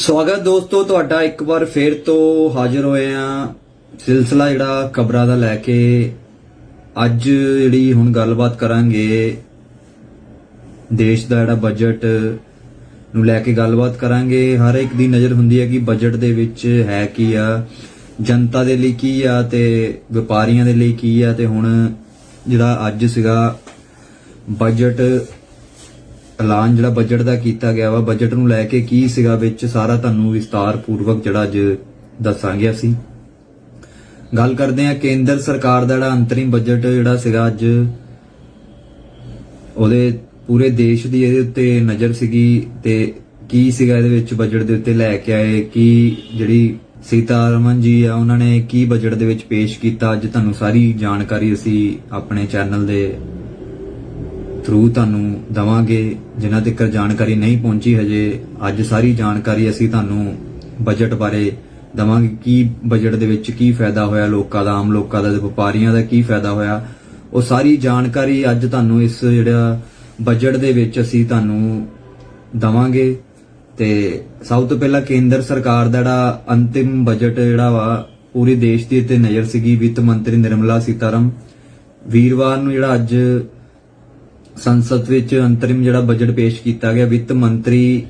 ਸਵਾਗਤ ਦੋਸਤੋ, ਤੁਹਾਡਾ ਇੱਕ ਵਾਰ ਫੇਰ ਤੋਂ ਹਾਜ਼ਰ ਹੋਏ ਆ ਸਿਲਸਿਲਾ ਜਿਹੜਾ ਖਬਰਾਂ ਦਾ ਲੈ ਕੇ। ਅੱਜ ਜਿਹੜੀ ਹੁਣ ਗੱਲਬਾਤ ਕਰਾਂਗੇ, ਦੇਸ਼ ਦਾ ਜਿਹੜਾ ਬਜਟ ਨੂੰ ਲੈ ਕੇ ਗੱਲਬਾਤ ਕਰਾਂਗੇ, ਹਰ ਇੱਕ ਦੀ ਨਜ਼ਰ ਹੁੰਦੀ ਹੈ ਕਿ ਬਜਟ ਦੇ ਵਿੱਚ ਹੈ ਕੀ ਆ, ਜਨਤਾ ਦੇ ਲਈ ਕੀ ਆ ਤੇ ਵਪਾਰੀਆਂ ਦੇ ਲਈ ਕੀ ਆ ਤੇ ਹੁਣ ਜਿਹੜਾ ਅੱਜ ਸੀਗਾ ਬਜਟ ਐਲਾਨ ਜਿਹੜਾ ਬਜਟ ਦਾ ਕੀਤਾ ਗਿਆ ਵਾ ਬਜਟ ਨੂੰ ਲੈ ਕੇ ਕੀ ਸੀਗਾ ਵਿੱਚ ਸਾਰਾ ਤੁਹਾਨੂੰ ਵਿਸਤਾਰ ਪੂਰਵਕ ਜਿਹੜਾ ਅੱਜ ਦੱਸਾਂਗੇ ਅਸੀਂ। ਗੱਲ ਕਰਦੇ ਹਾਂ ਕੇਂਦਰ ਸਰਕਾਰ ਦਾ ਜਿਹੜਾ ਅੰਤਰਿਮ ਬਜਟ ਜਿਹੜਾ ਸੀਗਾ ਅੱਜ, ਉਹਦੇ ਪੂਰੇ ਦੇਸ਼ ਦੀ ਇਹਦੇ ਉੱਤੇ ਨਜ਼ਰ ਸੀਗੀ ਤੇ ਕੀ ਸੀਗਾ ਇਹਦੇ ਵਿੱਚ ਬਜਟ ਦੇ ਉੱਤੇ ਲੈ ਕੇ ਆਏ, ਕੀ ਜਿਹੜੀ ਸੀਤਾਰਮਨ ਜੀ ਆ, ਉਹਨਾਂ ਨੇ ਕੀ ਬਜਟ ਦੇ ਵਿੱਚ ਪੇਸ਼ ਕੀਤਾ, ਅੱਜ ਤੁਹਾਨੂੰ ਸਾਰੀ ਜਾਣਕਾਰੀ ਅਸੀਂ ਆਪਣੇ ਚੈਨਲ ਦੇ ਥਰੂ ਤੁਹਾਨੂੰ ਦਵਾਂਗੇ, ਜਿਨ੍ਹਾਂ ਤੱਕ ਜਾਣਕਾਰੀ ਨਹੀਂ ਪਹੁੰਚੀ ਹਜੇ, ਅੱਜ ਸਾਰੀ ਜਾਣਕਾਰੀ ਅਸੀਂ ਤੁਹਾਨੂੰ ਬਜਟ ਬਾਰੇ ਦਵਾਂਗੇ, ਕੀ ਬਜਟ ਦੇ ਵਿੱਚ ਕੀ ਫਾਇਦਾ ਹੋਇਆ ਲੋਕਾਂ ਦਾ, ਆਮ ਲੋਕਾਂ ਦਾ ਤੇ ਵਪਾਰੀਆਂ ਦਾ ਕੀ ਫਾਇਦਾ ਹੋਇਆ। ਉਹ ਸਾਰੀ ਜਾਣਕਾਰੀ ਅੱਜ ਤੁਹਾਨੂੰ ਇਸ ਜਿਹੜਾ ਬਜਟ ਦੇ ਵਿੱਚ ਅਸੀਂ ਤੁਹਾਨੂੰ ਦਵਾਂਗੇ। ਤੇ ਸਭ ਤੋਂ ਪਹਿਲਾਂ ਕੇਂਦਰ ਸਰਕਾਰ ਦਾ ਜਿਹੜਾ ਅੰਤਿਮ ਬਜਟ ਜਿਹੜਾ ਵਾ, ਪੂਰੇ ਦੇਸ਼ ਦੀ ਤੇ ਨਜ਼ਰ ਸੀਗੀ ਵਿੱਤ ਮੰਤਰੀ ਨਿਰਮਲਾ ਸੀਤਾਰਮ। ਵੀਰਵਾਰ ਨੂੰ ਜਿਹੜਾ ਅੱਜ ਸੰਸਦ ਵਿੱਚ ਅੰਤਰਿਮ ਜਿਹੜਾ ਬਜਟ ਪੇਸ਼ ਕੀਤਾ ਗਿਆ, ਵਿੱਤ ਮੰਤਰੀ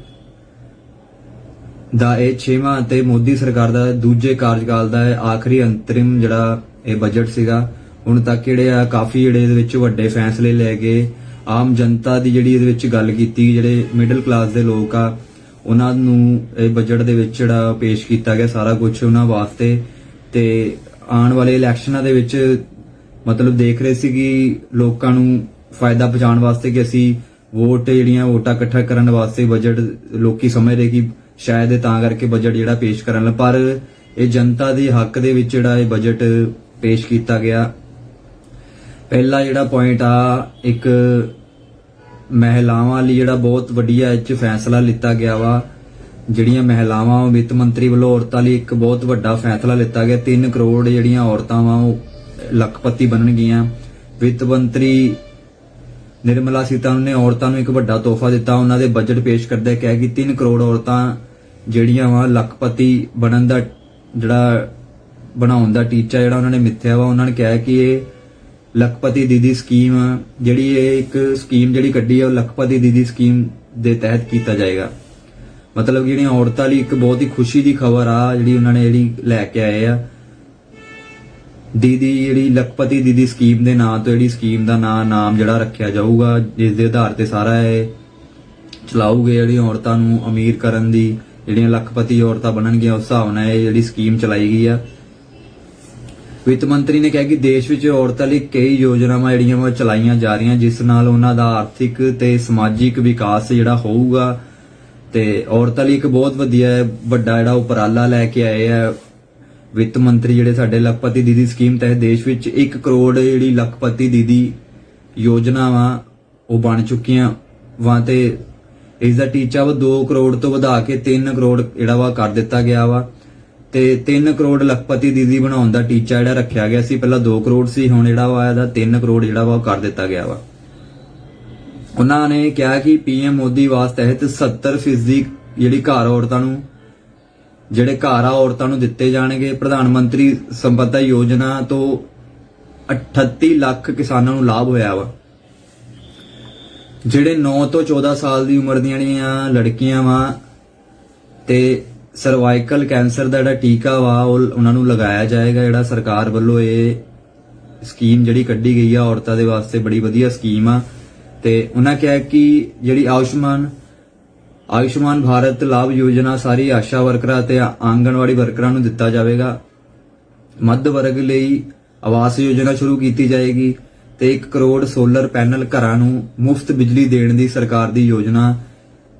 ਦਾ ਇਹ 6ਵਾਂ ਅਤੇ ਮੋਦੀ ਸਰਕਾਰ ਦਾ ਦੂਜੇ ਕਾਰਜਕਾਲ ਦਾ ਆਖਰੀ ਅੰਤਰਿਮ ਜਿਹੜਾ ਇਹ ਬਜਟ ਸੀਗਾ, ਹੁਣ ਤੱਕ ਜਿਹੜੇ ਆ ਕਾਫੀ ਜਿਹੜੇ ਇਹਦੇ ਵਿੱਚ ਵੱਡੇ ਫੈਸਲੇ ਲੈ ਗਏ ਆਮ ਜਨਤਾ ਦੀ ਜਿਹੜੀ ਇਹਦੇ ਵਿੱਚ ਗੱਲ ਕੀਤੀ, ਜਿਹੜੇ ਮਿਡਲ ਕਲਾਸ ਦੇ ਲੋਕ ਆ, ਉਹਨਾਂ ਨੂੰ ਇਹ ਬਜਟ ਦੇ ਵਿੱਚ ਜਿਹੜਾ ਪੇਸ਼ ਕੀਤਾ ਗਿਆ ਸਾਰਾ ਕੁਝ ਉਹਨਾਂ ਵਾਸਤੇ ਤੇ ਆਉਣ ਵਾਲੇ ਇਲੈਕਸ਼ਨਾਂ ਦੇ ਵਿੱਚ ਮਤਲਬ ਦੇਖ ਰਹੇ ਸੀ ਕਿ ਲੋਕਾਂ ਨੂੰ ਫਾਇਦਾ ਪਹੁੰਚਾਉਣ ਵਾਸਤੇ ਕਿ ਅਸੀਂ ਵੋਟ ਜਿਹੜੀਆਂ ਵੋਟਾਂ ਇਕੱਠਾ ਕਰਨ ਵਾਸਤੇ ਬਜਟ ਲੋਕੀ ਸਮਝਦੇ ਕਿ ਸ਼ਾਇਦ ਤਾਂ ਕਰਕੇ ਬਜਟ ਜਿਹੜਾ ਪੇਸ਼ ਕਰਨ ਲ ਪਰ ਇਹ ਜਨਤਾ ਦੇ ਹੱਕ ਦੇ ਵਿੱਚ ਜਿਹੜਾ ਇਹ ਬਜਟ ਪੇਸ਼ ਕੀਤਾ ਗਿਆ। ਪਹਿਲਾ ਜਿਹੜਾ ਪੁਆਇੰਟ ਆ, ਇੱਕ ਮਹਿਲਾਵਾਂ ਲਈ ਜਿਹੜਾ ਬਹੁਤ ਵਧੀਆ ਇਹ 'ਚ ਫੈਸਲਾ ਲਿੱਤਾ ਗਿਆ ਵਾ। ਜਿਹੜੀਆਂ ਮਹਿਲਾਵਾਂ ਵਿੱਤ ਮੰਤਰੀ ਵੱਲੋਂ ਔਰਤਾਂ ਲਈ ਇੱਕ ਬਹੁਤ ਵੱਡਾ ਫੈਸਲਾ ਲਿੱਤਾ ਗਿਆ। 3 ਕਰੋੜ ਜਿਹੜੀਆਂ ਔਰਤਾਂ ਵਾ ਉਹ ਲੱਖਪਤੀ ਬਣਨਗੀਆਂ। ਵਿੱਤ ਮੰਤਰੀ ਨਿਰਮਲਾ ਸੀਤਾਰਮਨ ਨੇ ਔਰਤਾਂ ਨੂੰ ਇੱਕ ਵੱਡਾ ਤੋਹਫਾ ਦਿੱਤਾ। ਉਹਨਾਂ ਦੇ ਬਜਟ ਪੇਸ਼ ਕਰਦੇ ਕਿਹਾ ਕਿ 3 ਕਰੋੜ ਔਰਤਾਂ ਜਿਹੜੀਆਂ ਵਾ ਲੱਖਪਤੀ ਬਣਨ ਦਾ, ਜਿਹੜਾ ਬਣਾਉਣ ਦਾ ਟੀਚਾ ਜਿਹੜਾ ਉਹਨਾਂ ਨੇ ਮਿੱਥਿਆ ਵਾ, ਉਹਨਾਂ ਨੇ ਕਿਹਾ ਕਿ ਇਹ ਲੱਖਪਤੀ ਦੀਦੀ ਸਕੀਮ, ਜਿਹੜੀ ਇਹ ਇੱਕ ਸਕੀਮ ਜਿਹੜੀ ਕੱਢੀ ਆ, ਉਹ ਲੱਖਪਤੀ ਦੀਦੀ ਸਕੀਮ ਦੇ ਤਹਿਤ ਕੀਤਾ ਜਾਏਗਾ। ਮਤਲਬ ਜਿਹੜੀਆਂ ਔਰਤਾਂ ਲਈ ਇੱਕ ਬਹੁਤ ਹੀ ਖੁਸ਼ੀ ਦੀ ਖਬਰ ਆ, ਜਿਹੜੀ ਉਹਨਾਂ ਨੇ ਜਿਹੜੀ ਲੈ ਕੇ ਆਏ ਆ। ਦੀਦੀ ਜਿਹੜੀ ਲਖਪਤੀ ਦੀਦੀ ਸਕੀਮ ਦੇ ਨਾਂ ਤੋਂ ਜਿਹੜੀ ਸਕੀਮ ਦਾ ਨਾਂ, ਨਾਮ ਜਿਹੜਾ ਰੱਖਿਆ ਜਾਊਗਾ, ਜਿਸ ਦੇ ਆਧਾਰ ਤੇ ਸਾਰਾ ਇਹ ਚਲਾਉਗੇ ਜਿਹੜੀਆਂ ਔਰਤਾਂ ਨੂੰ ਅਮੀਰ ਕਰਨ ਦੀ, ਜਿਹੜੀਆਂ ਲੱਖਪਤੀ ਔਰਤਾਂ ਬਣਨਗੀਆਂ, ਉਸ ਹਿਸਾਬ ਨਾਲ ਇਹ ਜਿਹੜੀ ਸਕੀਮ ਚਲਾਈ ਗਈ ਆ। ਵਿੱਤ ਮੰਤਰੀ ਨੇ ਕਿਹਾ ਕਿ ਦੇਸ਼ ਵਿੱਚ ਔਰਤਾਂ ਲਈ ਕਈ ਯੋਜਨਾਵਾਂ ਜਿਹੜੀਆਂ ਵਾ ਚਲਾਈਆਂ ਜਾ ਰਹੀਆਂ, ਜਿਸ ਨਾਲ ਉਹਨਾਂ ਦਾ ਆਰਥਿਕ ਤੇ ਸਮਾਜਿਕ ਵਿਕਾਸ ਜਿਹੜਾ ਹੋਊਗਾ, ਤੇ ਔਰਤਾਂ ਲਈ ਇੱਕ ਬਹੁਤ ਵਧੀਆ ਵੱਡਾ ਜਿਹੜਾ ਉਪਰਾਲਾ ਲੈ ਕੇ ਆਏ ਆ ਵਿੱਤ ਮੰਤਰੀ ਜਿਹੜੇ ਸਾਡੇ ਲੱਖਪਤੀ ਦੀਦੀ ਸਕੀਮ ਤਹਿਤ ਦੇਸ਼ ਵਿੱਚ 1 ਕਰੋੜ ਜਿਹੜੀ ਲੱਖਪਤੀ ਦੀਦੀ ਯੋਜਨਾ ਉਹ ਬਣ ਚੁੱਕੀਆਂ ਵਾਂ ਤੇ ਇਸ ਦਾ ਟੀਚਾ ਵਾ 2 ਕਰੋੜ ਤੋਂ ਵਧਾ ਕੇ 3 ਕਰੋੜ ਜਿਹੜਾ ਵਾ ਕਰ ਦਿੱਤਾ ਗਿਆ ਵਾ। ਤੇ 3 ਕਰੋੜ ਲੱਖਪਤੀ ਦੀਦੀ ਬਣਾਉਣ ਦਾ ਟੀਚਾ ਜਿਹੜਾ ਰੱਖਿਆ ਗਿਆ ਸੀ। ਪਹਿਲਾਂ 2 ਕਰੋੜ ਸੀ, ਹੁਣ ਜਿਹੜਾ ਵਾ ਇਹਦਾ 3 ਕਰੋੜ ਜਿਹੜਾ ਵਾ ਉਹ ਕਰ ਦਿੱਤਾ ਗਿਆ ਵਾ। ਉਹਨਾਂ ਨੇ ਕਿਹਾ ਕਿ ਪੀਐਮ ਮੋਦੀ ਵਾਸਤੇ ਤਹਿਤ 70% ਜਿਹੜੀ ਘਰ ਔਰਤਾਂ ਨੂੰ ਜਿਹੜੇ ਘਰ ਆ ਔਰਤਾਂ ਨੂੰ ਦਿੱਤੇ ਜਾਣਗੇ ਪ੍ਰਧਾਨ ਮੰਤਰੀ ਸੰਪਦਾ ਯੋਜਨਾ ਤੋਂ 38 ਲੱਖ ਕਿਸਾਨਾਂ ਨੂੰ ਲਾਭ ਹੋਇਆ ਵਾ। ਜਿਹੜੇ 9 ਤੋਂ 14 ਸਾਲ ਦੀ ਉਮਰ ਦੀਆਂ ਜਿਹੜੀਆਂ ਲੜਕੀਆਂ ਵਾ ਤੇ ਸਰਵਾਈਕਲ ਕੈਂਸਰ ਦਾ ਜਿਹੜਾ ਟੀਕਾ ਵਾ, ਉਹ ਉਹਨਾਂ ਨੂੰ ਲਗਾਇਆ ਜਾਏਗਾ। ਜਿਹੜਾ ਸਰਕਾਰ ਵੱਲੋਂ ਇਹ ਸਕੀਮ ਜਿਹੜੀ ਕੱਢੀ ਗਈ ਆ, ਔਰਤਾਂ ਦੇ ਵਾਸਤੇ ਬੜੀ ਵਧੀਆ ਸਕੀਮ ਆ। ਤੇ ਉਹਨਾਂ ਕਿਹਾ ਕਿ ਜਿਹੜੀ ਆਯੁਸ਼ਮਾਨ ਆਯੁਸ਼ਮਾਨ ਭਾਰਤ ਲਾਭ ਯੋਜਨਾ ਸਾਰੀ ਆਸ਼ਾ ਵਰਕਰਾਂ ਤੇ ਆਂਗਣਵਾੜੀ ਵਰਕਰਾਂ ਨੂੰ ਦਿੱਤਾ ਜਾਵੇਗਾ। ਮੱਧ ਵਰਗ ਲਈ ਆਵਾਸ ਯੋਜਨਾ ਸ਼ੁਰੂ ਕੀਤੀ ਜਾਏਗੀ ਤੇ 1 ਕਰੋੜ ਸੋਲਰ ਪੈਨਲ ਘਰਾਂ ਨੂੰ ਮੁਫਤ ਬਿਜਲੀ ਦੇਣ ਦੀ ਸਰਕਾਰ ਦੀ ਯੋਜਨਾ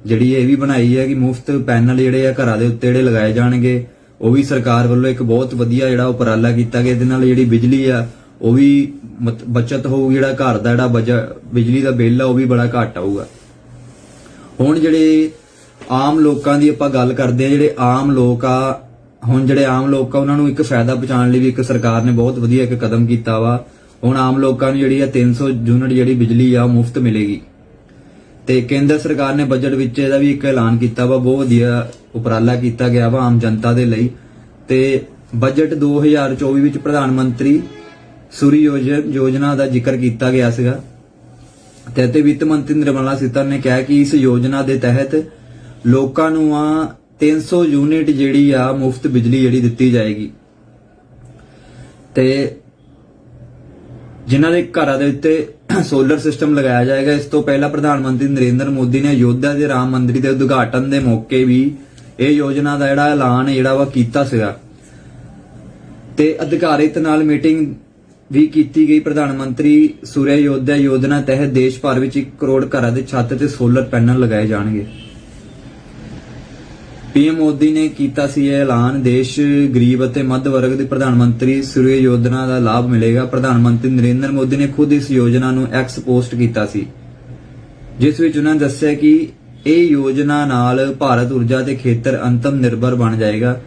ਜਿਹੜੀ ਇਹ ਵੀ ਬਣਾਈ ਹੈ ਕਿ ਮੁਫਤ ਪੈਨਲ ਜਿਹੜੇ ਆ ਘਰਾਂ ਦੇ ਉੱਤੇ ਜਿਹੜੇ ਲਗਾਏ ਜਾਣਗੇ, ਉਹ ਵੀ ਸਰਕਾਰ ਵੱਲੋਂ ਇੱਕ ਬਹੁਤ ਵਧੀਆ ਜਿਹੜਾ ਉਪਰਾਲਾ ਕੀਤਾ ਗਿਆ। ਇਹਦੇ ਨਾਲ ਜਿਹੜੀ ਬਿਜਲੀ ਆ, ਉਹ ਵੀ ਮਤ- ਬਚਤ ਹੋਊਗੀ, ਜਿਹੜਾ ਘਰ ਦਾ ਜਿਹੜਾ ਬਜ- ਬਿਜਲੀ ਦਾ ਬਿੱਲ ਆ, ਉਹ ਵੀ ਬੜਾ ਘੱਟ ਆਊਗਾ। ਹੁਣ ਜਿਹੜੇ ਆਮ ਲੋਕਾਂ ਦੀ ਆਪਾਂ ਗੱਲ ਕਰਦੇ ਆ ਜਿਹੜੇ ਆਮ ਲੋਕ ਆ, ਹੁਣ ਜਿਹੜੇ ਆਮ ਲੋਕ ਆ, ਉਹਨਾਂ ਨੂੰ ਇੱਕ ਫਾਇਦਾ ਪਹੁੰਚਾਉਣ ਲਈ ਵੀ ਇੱਕ ਸਰਕਾਰ ਨੇ ਬਹੁਤ ਵਧੀਆ ਇੱਕ ਕਦਮ ਕੀਤਾ ਵਾ। ਹੁਣ ਆਮ ਲੋਕਾਂ ਨੂੰ ਜਿਹੜੀ ਆ 300 ਯੂਨਿਟ ਜਿਹੜੀ ਬਿਜਲੀ ਆ, ਉਹ ਮੁਫਤ ਮਿਲੇਗੀ। ਤੇ ਕੇਂਦਰ ਸਰਕਾਰ ਨੇ ਬਜਟ ਵਿੱਚ ਇਹਦਾ ਵੀ ਇੱਕ ਐਲਾਨ ਕੀਤਾ ਵਾ, ਬਹੁਤ ਵਧੀਆ ਉਪਰਾਲਾ ਕੀਤਾ ਗਿਆ ਵਾ ਆਮ ਜਨਤਾ ਦੇ ਲਈ। ਤੇ ਬਜਟ 2024 ਵਿੱਚ ਪ੍ਰਧਾਨ ਮੰਤਰੀ ਸੂਰੀ ਯੋਜਨਾ ਦਾ ਜ਼ਿਕਰ ਕੀਤਾ ਗਿਆ ਸੀਗਾ। ਤੇ ਅਤੇ ਵਿੱਤ ਮੰਤਰੀ ਨਿਰਮਲਾ ਸੀਤਾ ਨੇ ਕਿਹਾ ਕਿ ਇਸ ਯੋਜਨਾ ਦੇ ਤਹਿਤ ਲੋਕਾਂ ਨੂੰ ਆ 300 ਯੂਨਿਟ ਜਿਹੜੀ ਆ ਮੁਫਤ ਬਿਜਲੀ ਜਿਹੜੀ ਦਿੱਤੀ ਜਾਏਗੀ। ਤੇ ਜਿਨ੍ਹਾਂ ਦੇ ਘਰਾਂ ਦੇ ਉੱਤੇ ਸੋਲਰ ਸਿਸਟਮ ਲਗਾਇਆ ਜਾਏਗਾ, ਇਸ ਤੋਂ ਪਹਿਲਾਂ ਪ੍ਰਧਾਨ ਮੰਤਰੀ ਨਰਿੰਦਰ ਮੋਦੀ ਨੇ ਅਯੋਧਿਆ ਦੇ ਰਾਮ ਮੰਦਿਰ ਦੇ ਉਦਘਾਟਨ ਦੇ ਮੌਕੇ ਵੀ ਇਹ ਯੋਜਨਾ ਦਾ ਜਿਹੜਾ ਐਲਾਨ ਜਿਹੜਾ ਵਾ ਕੀਤਾ ਸੀਗਾ। ਤੇ ਅਧਿਕਾਰਿਤ ਨਾਲ ਮੀਟਿੰਗ ਵੀ ਕੀਤੀ ਗਈ। ਪ੍ਰਧਾਨ ਮੰਤਰੀ ਸੂਰਿਆ ਯੋਧਿਆ ਯੋਜਨਾ ਤਹਿਤ ਦੇਸ਼ ਭਰ ਵਿੱਚ 1 ਕਰੋੜ ਘਰਾਂ ਦੇ ਛੱਤ ਤੇ ਸੋਲਰ ਪੈਨਲ ਲਗਾਏ ਜਾਣਗੇ। ਪੀਐਮ ਮੋਦੀ ਨੇ ਕੀਤਾ ਸੀ ਇਹ ਐਲਾਨ, ਦੇਸ਼ ਗਰੀਬ ਅਤੇ ਮੱਧ ਵਰਗ ਦੇ ਪ੍ਰਧਾਨ ਮੰਤਰੀ ਸੂਰਿਆ ਯੋਜਨਾ ਦਾ ਲਾਭ ਮਿਲੇਗਾ। ਪ੍ਰਧਾਨ ਮੰਤਰੀ ਨਰਿੰਦਰ ਮੋਦੀ ਨੇ ਖੁਦ ਇਸ ਯੋਜਨਾ ਨੂੰ ਐਕਸ ਪੋਸਟ ਕੀਤਾ ਸੀ। ਜਿਸ ਵਿੱਚ ਉਹਨਾਂ ਨੇ ਦੱਸਿਆ ਕਿ ਇਹ ਯੋਜਨਾ ਨਾਲ ਭਾਰਤ ਊਰਜਾ ਦੇ ਖੇਤਰ ਅੰਤਮ ਨਿਰਭਰ ਬਣ ਜਾਏਗਾ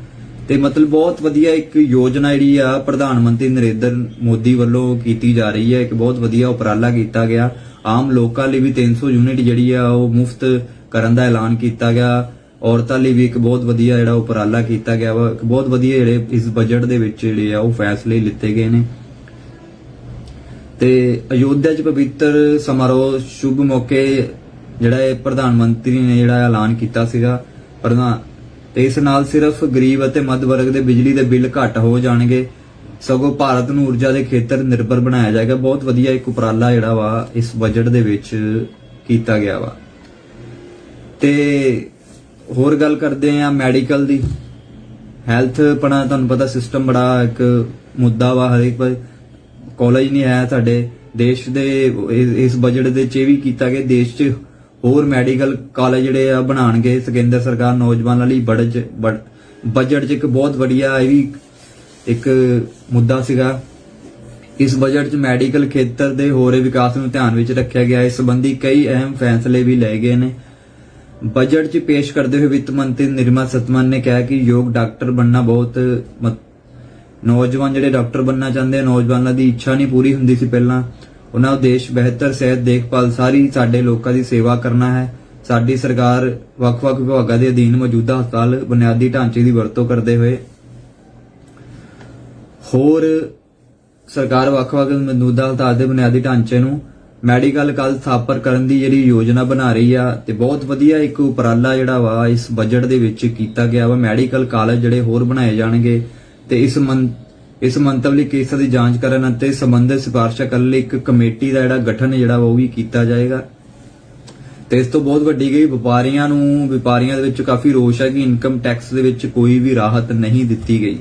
ਤੇ ਮਤਲਬ ਬਹੁਤ ਵਧੀਆ ਇੱਕ ਯੋਜਨਾ ਜਿਹੜੀ ਆ ਪ੍ਰਧਾਨ ਮੰਤਰੀ ਨਰਿੰਦਰ ਮੋਦੀ ਵੱਲੋਂ ਕੀਤੀ ਜਾ ਰਹੀ ਹੈ। ਇੱਕ ਬਹੁਤ ਵਧੀਆ ਉਪਰਾਲਾ ਕੀਤਾ ਗਿਆ। ਆਮ ਲੋਕਾਂ ਲਈ ਵੀ 300 ਯੂਨਿਟ ਜਿਹੜੀ ਆ ਉਹ ਮੁਫਤ ਕਰਨ ਦਾ ਐਲਾਨ ਕੀਤਾ ਗਿਆ। ਔਰਤਾਂ ਲਈ ਵੀ ਇੱਕ ਬਹੁਤ ਵਧੀਆ ਜਿਹੜਾ ਉਪਰਾਲਾ ਕੀਤਾ ਗਿਆ ਵਾ, ਇੱਕ ਬਹੁਤ ਵਧੀਆ ਜਿਹੜੇ ਇਸ ਬਜਟ ਦੇ ਵਿੱਚ ਜਿਹੜੇ ਆ ਉਹ ਫੈਸਲੇ ਲਿੱਤੇ ਗਏ ਨੇ। ਤੇ ਅਯੋਧਿਆ 'ਚ ਪਵਿੱਤਰ ਸਮਾਰੋਹ ਸ਼ੁਭ ਮੌਕੇ ਜਿਹੜਾ ਇਹ ਪ੍ਰਧਾਨ ਮੰਤਰੀ ਨੇ ਜਿਹੜਾ ਐਲਾਨ ਕੀਤਾ ਸੀਗਾ। ਪ੍ਰਧਾਨ ਤੇ ਇਸ ਨਾਲ ਸਿਰਫ ਗਰੀਬ ਅਤੇ ਮੱਧ ਵਰਗ ਦੇ ਬਿਜਲੀ ਦੇ ਬਿੱਲ ਘੱਟ ਹੋ ਜਾਣਗੇ। ਸਗੋਂ ਭਾਰਤ ਨੂੰ ਊਰਜਾ ਦੇ ਖੇਤਰ ਨਿਰਭਰ ਬਣਾਇਆ ਜਾਏਗਾ। ਬਹੁਤ ਵਧੀਆ ਇੱਕ ਉਪਰਾਲਾ ਜਿਹੜਾ ਵਾ, ਇਸ ਬਜਟ ਦੇ ਵਿੱਚ ਕੀਤਾ ਗਿਆ ਵਾ। ਤੇ ਹੋਰ ਗੱਲ ਕਰਦੇ ਆ ਮੈਡੀਕਲ ਦੀ। ਹੈਲਥ ਪਣਾ ਤੁਹਾਨੂੰ ਪਤਾ ਸਿਸਟਮ ਬੜਾ ਇੱਕ ਮੁੱਦਾ ਵਾ ਹਰੇਕ ਕਾਲਜ ਨਹੀਂ ਹੈ ਸਾਡੇ, ਦੇਸ਼ ਦੇ ਇਸ- ਬਜਟ ਦੇ ਚ ਇਹ ਵੀ ਕੀਤਾ ਗਿਆ, ਦੇਸ਼ 'ਚ ਹੋਰ ਮੈਡੀਕਲ ਕਾਲਜ ਜਿਹੜੇ ਆ ਬਣਾਣਗੇ ਕੇਂਦਰ ਸਰਕਾਰ ਨੌਜਵਾਨਾਂ ਲਈ ਬੜ ਬਜਟ 'ਚ ਇੱਕ ਬਹੁਤ ਵਧੀਆ ਇਹ ਵੀ ਇੱਕ ਮੁੱਦਾ ਸੀਗਾ। ਇਸ ਬਜਟ 'ਚ ਮੈਡੀਕਲ ਖੇਤਰ ਦੇ ਹੋਰੇ ਵਿਕਾਸ ਨੂੰ ਧਿਆਨ ਵਿੱਚ ਰੱਖਿਆ ਗਿਆ। ਇਸ ਸੰਬੰਧੀ ਕਈ ਅਹਿਮ ਫੈਸਲੇ ਵੀ ਲਏ ਗਏ ਨੇ। ਬਜਟ 'ਚ ਪੇਸ਼ ਕਰਦੇ ਹੋਏ ਵਿੱਤ ਮੰਤਰੀ ਨਿਰਮਲਾ ਸਤਮਨ ਨੇ ਕਿਹਾ ਕਿ ਯੋਗ ਡਾਕਟਰ ਬਣਨਾ ਬਹੁਤ ਨੌਜਵਾਨ ਜਿਹੜੇ ਡਾਕਟਰ ਬਣਨਾ ਚਾਹੁੰਦੇ ਆ, ਨੌਜਵਾਨਾਂ ਦੀ ਇੱਛਾ ਨਹੀਂ ਪੂਰੀ ਹੁੰਦੀ ਸੀ ਪਹਿਲਾਂ। ਉਹਨਾਂ ਦਾ ਉਦੇਸ਼ ਬਿਹਤਰ, ਸਿਹਤ ਦੇਖਭਾਲ ਸਾਰੀ ਸਾਡੇ ਲੋਕਾਂ ਦੀ ਸੇਵਾ ਕਰਨਾ ਹੈ। ਸਾਡੀ ਸਰਕਾਰ ਵੱਖ-ਵੱਖ ਵਿਭਾਗਾਂ ਦੇ ਅਧੀਨ ਮੌਜੂਦਾ ਹਸਪਤਾਲ ਬੁਨਿਆਦੀ ਢਾਂਚੇ ਦੀ ਵਰਤੋਂ ਕਰਦੇ ਹੋਏ। ਹੋਰ ਸਰਕਾਰ ਵੱਖ-ਵੱਖ ਮੌਜੂਦਾ ਹਸਪਤਾਲ ਦੇ ਬੁਨਿਆਦੀ ਢਾਂਚੇ ਨੂੰ ਮੈਡੀਕਲ ਕਾਲਜ ਸਥਾਪਰ ਕਰਨ ਦੀ ਜਿਹੜੀ ਯੋਜਨਾ ਬਣਾ ਰਹੀ ਆ ਤੇ ਬਹੁਤ ਵਧੀਆ ਇੱਕ ਉਪਰਾਲਾ ਜਿਹੜਾ ਵਾ ਇਸ ਬਜਟ ਦੇ ਵਿੱਚ ਕੀਤਾ ਗਿਆ ਵਾ। ਮੈਡੀਕਲ ਕਾਲਜ ਜਿਹੜੇ ਹੋਰ ਬਣਾਏ ਜਾਣਗੇ ਤੇ ਇਸ ਮੰ, ਇਸ ਮੰਤਵ ਲਈ ਕੇਸਾਂ ਦੀ ਜਾਂਚ ਕਰਨ ਅਤੇ ਸੰਬੰਧਿਤ ਸਿਫਾਰਸ਼ਾਂ ਕਰਨ ਲਈ ਇੱਕ ਕਮੇਟੀ ਦਾ ਜਿਹੜਾ ਗਠਨ ਜਿਹੜਾ ਵਾ ਉਹ ਵੀ ਕੀਤਾ ਜਾਏਗਾ। ਤੇ ਇਸ ਤੋਂ ਬਹੁਤ ਵੱਡੀ ਗਈ, ਵਪਾਰੀਆਂ ਨੂੰ, ਵਪਾਰੀਆਂ ਦੇ ਵਿੱਚ ਕਾਫੀ ਰੋਸ਼ ਹੈ ਕਿ ਇਨਕਮ ਟੈਕਸ ਦੇ ਵਿੱਚ ਕੋਈ ਵੀ ਰਾਹਤ ਨਹੀਂ ਦਿੱਤੀ ਗਈ।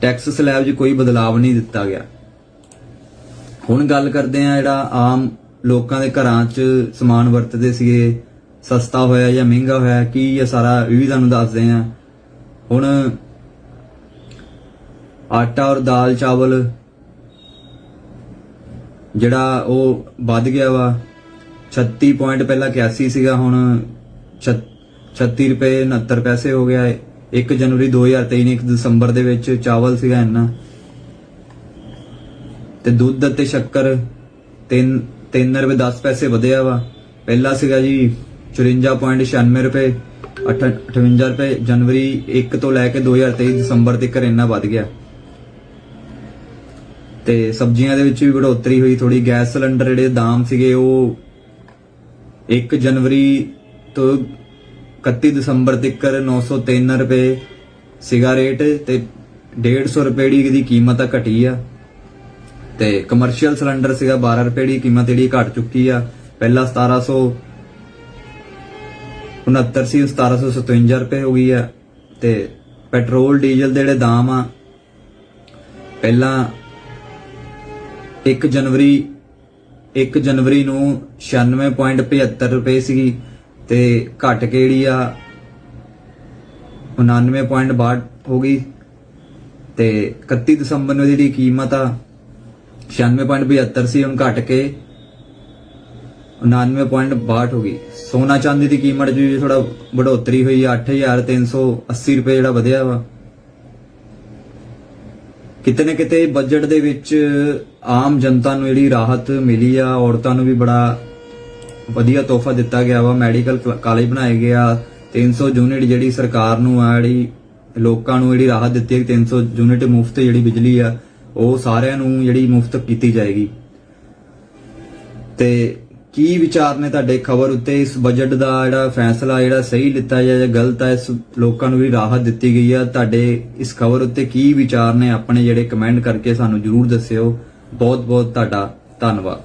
ਟੈਕਸ ਸਲੈਬ 'ਚ ਕੋਈ ਬਦਲਾਅ ਨਹੀਂ ਦਿੱਤਾ ਗਿਆ। ਹੁਣ ਗੱਲ ਕਰਦੇ ਆ ਜਿਹੜਾ ਆਮ ਲੋਕਾਂ ਦੇ ਘਰਾਂ 'ਚ ਸਮਾਨ ਵਰਤਦੇ ਸੀਗੇ, ਸਸਤਾ ਹੋਇਆ ਜਾਂ ਮਹਿੰਗਾ ਹੋਇਆ, ਕੀ ਇਹ ਸਾਰਾ ਇਹ ਵੀ ਤੁਹਾਨੂੰ ਦੱਸਦੇ ਆ ਹੁਣ ਆਟਾ ਔਰ ਦਾਲ ਚਾਵਲ ਜਿਹੜਾ ਉਹ ਵੱਧ ਗਿਆ ਵਾ 36 ਪੁਆਇੰਟ ਪਹਿਲਾਂ 81 ਸੀਗਾ, ਹੁਣ ਛ- 36 ਰੁਪਏ 69 ਪੈਸੇ ਹੋ ਗਿਆ। ਹੈ 1 ਜਨਵਰੀ 2023 ਨੇ 1 ਦਸੰਬਰ ਦੇ ਵਿੱਚ ਚਾਵਲ ਸੀਗਾ ਇੰਨਾ। ਤੇ ਦੁੱਧ ਅਤੇ ਸ਼ੱਕਰ 3 3 ਰੁਪਏ 10 ਪੈਸੇ ਵਧਿਆ ਵਾ। ਪਹਿਲਾ ਸੀਗਾ ਜੀ 54.96 ਰੁਪਏ 58 ਰੁਪਏ, ਜਨਵਰੀ 1 ਤੋਂ ਲੈ ਕੇ 2023 ਦਸੰਬਰ ਤੱਕ ਇੰਨਾ ਵੱਧ ਗਿਆ। ਤੇ ਸਬਜ਼ੀਆਂ ਦੇ ਵਿੱਚ ਵੀ ਵਧੋਤਰੀ ਹੋਈ ਥੋੜੀ ਗੈਸ ਸਿਲੰਡਰ ਜਿਹੜੇ ਦਾਮ ਸੀਗੇ ਉਹ 1 ਜਨਵਰੀ ਤੋਂ 31 ਦਸੰਬਰ ਤੱਕ 903 ਰੁਪਏ ਸੀਗਾ ਰੇਟ ਤੇ 150 ਰੁਪਏ ਦੀ ਇਹਦੀ ਕੀਮਤ ਆ ਘਟੀ ਆ। ਤੇ ਕਮਰਸ਼ੀਅਲ ਸਿਲੰਡਰ ਸੀਗਾ 12 ਰੁਪਏ ਦੀ ਕੀਮਤ ਜਿਹੜੀ ਘਟ ਚੁੱਕੀ ਆ। ਪਹਿਲਾਂ 1700 69 ਸੀ 1757 ਰੁਪਏ ਹੋ ਗਈ ਆ। ਤੇ ਪੈਟਰੋਲ, ਡੀਜ਼ਲ ਦੇ ਜਿਹੜੇ ਦਾਮ ਆ, ਪਹਿਲਾਂ 1 ਜਨਵਰੀ 1 ਜਨਵਰੀ ਨੂੰ 96.75 ਰੁਪਏ ਸੀਗੀ ਤੇ ਘਟ ਕੇ ਜਿਹੜੀ ਆ 99.62 ਹੋ ਗਈ। ਤੇ 31 ਦਸੰਬਰ ਨੂੰ ਜਿਹੜੀ ਕੀਮਤ ਆ 96.72 ਸੀ, ਹੁਣ ਘਟ ਕੇ 99.62 ਹੋ ਗਈ। ਸੋਨਾ ਚਾਂਦੀ ਦੀ ਕੀਮਤ 'ਚ ਵੀ ਥੋੜਾ ਵਧੋਤਰੀ ਹੋਈ 8380 ਰੁਪਏ ਜਿਹੜਾ ਵਧਿਆ ਵਾ। ਕਿਤੇ ਨਾ ਕਿਤੇ ਬਜਟ ਦੇ ਵਿੱਚ ਆਮ ਜਨਤਾ ਨੂੰ ਜਿਹੜੀ ਰਾਹਤ ਮਿਲੀ ਆ, ਔਰਤਾਂ ਨੂੰ ਵੀ ਬੜਾ ਵਧੀਆ ਤੋਹਫਾ ਦਿੱਤਾ ਗਿਆ ਵਾ। ਮੈਡੀਕਲ ਕਾਲਜ ਬਣਾਏ ਗਿਆ 300 ਯੂਨਿਟ ਜਿਹੜੀ ਸਰਕਾਰ ਨੂੰ ਆ, ਜਿਹੜੀ ਲੋਕਾਂ ਨੂੰ ਜਿਹੜੀ ਰਾਹਤ ਦਿੱਤੀ ਹੈ ਕਿ 300 ਯੂਨਿਟ ਮੁਫਤ ਜਿਹੜੀ ਬਿਜਲੀ ਆ ਉਹ ਸਾਰਿਆਂ ਨੂੰ ਜਿਹੜੀ ਮੁਫਤ ਕੀਤੀ ਜਾਏਗੀ। ਤੇ ਕੀ ਵਿਚਾਰ ਨੇ ਤੁਹਾਡੇ ਖਬਰ ਉੱਤੇ? ਇਸ ਬਜਟ ਦਾ ਜਿਹੜਾ ਫੈਸਲਾ ਜਿਹੜਾ ਸਹੀ ਲਿੱਤਾ ਜਾਂ ਜਾਂ ਗਲਤ ਹੈ ਇਸ ਲੋਕਾਂ ਨੂੰ ਵੀ ਰਾਹਤ ਦਿੱਤੀ ਗਈ ਆ। ਤੁਹਾਡੇ ਇਸ ਖਬਰ ਉੱਤੇ ਕੀ ਵਿਚਾਰ ਨੇ? ਆਪਣੇ ਜਿਹੜੇ ਕਮੈਂਟ ਕਰਕੇ ਸਾਨੂੰ ਜਰੂਰ ਦੱਸਿਓ। ਬਹੁਤ ਬਹੁਤ ਤੁਹਾਡਾ ਧੰਨਵਾਦ।